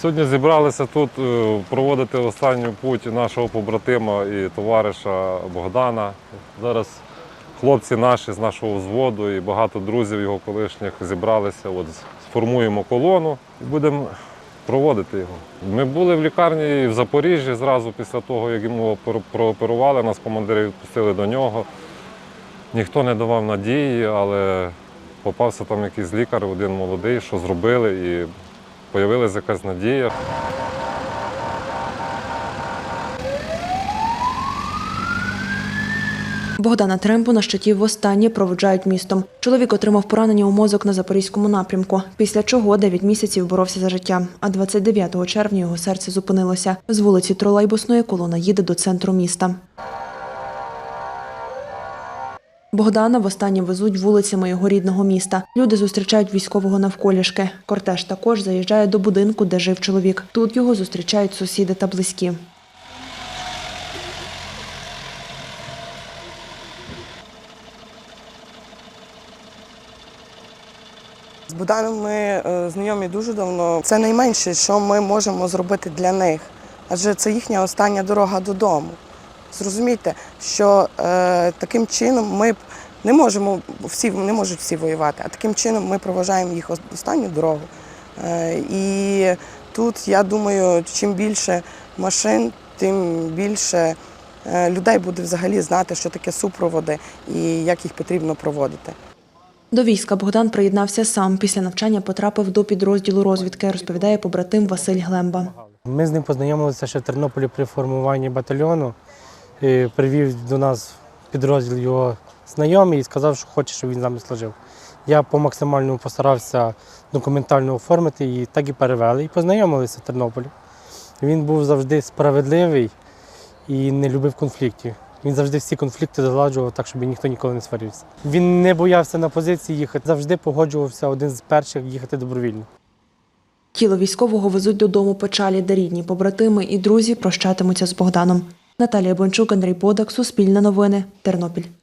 Сьогодні зібралися тут е, проводити останню путь нашого побратима і товариша Богдана. Зараз хлопці наші з нашого взводу і багато друзів його колишніх зібралися. От сформуємо колону і будемо проводити його. Ми були в лікарні в Запоріжжі зразу після того, як йому прооперували, нас командири відпустили до нього. Ніхто не давав надії, але попався там якийсь лікар, один молодий, що зробили, і з'явилася якась надія. Богдана Тремпу на щиті востаннє проводжають містом. Чоловік отримав поранення у мозок на запорізькому напрямку, після чого 9 місяців боровся за життя. А 29 червня його серце зупинилося. З вулиці тролейбусної колона їде до центру міста. Богдана востаннє везуть вулицями його рідного міста. Люди зустрічають військового навколішки. Кортеж також заїжджає до будинку, де жив чоловік. Тут його зустрічають сусіди та близькі. З Богданом ми е, знайомі дуже давно. Це найменше, що ми можемо зробити для них, адже це їхня остання дорога додому. Зрозумійте, що е, таким чином ми не можемо всі не можуть всі воювати, а таким чином ми проважаємо їх останню дорогу. Е, і тут я думаю, чим більше машин, тим більше е, людей буде взагалі знати, що таке супроводи і як їх потрібно проводити. До війська Богдан приєднався сам. Після навчання потрапив до підрозділу розвідки, розповідає побратим Василь Глемба. Ми з ним познайомилися ще в Тернополі при формуванні батальйону. Привів до нас підрозділ його знайомий і сказав, що хоче, щоб він з нами служив. Я по максимальному постарався документально оформити і так і перевели. І познайомилися в Тернополі. Він був завжди справедливий і не любив конфліктів. Він завжди всі конфлікти заладжував так, щоб ніхто ніколи не сварився. Він не боявся на позиції їхати, завжди погоджувався один з перших їхати добровільно. Тіло військового везуть додому печалі, де рідні побратими і друзі прощатимуться з Богданом. Наталія Бончук, Андрій Бодак, Суспільне новини, Тернопіль.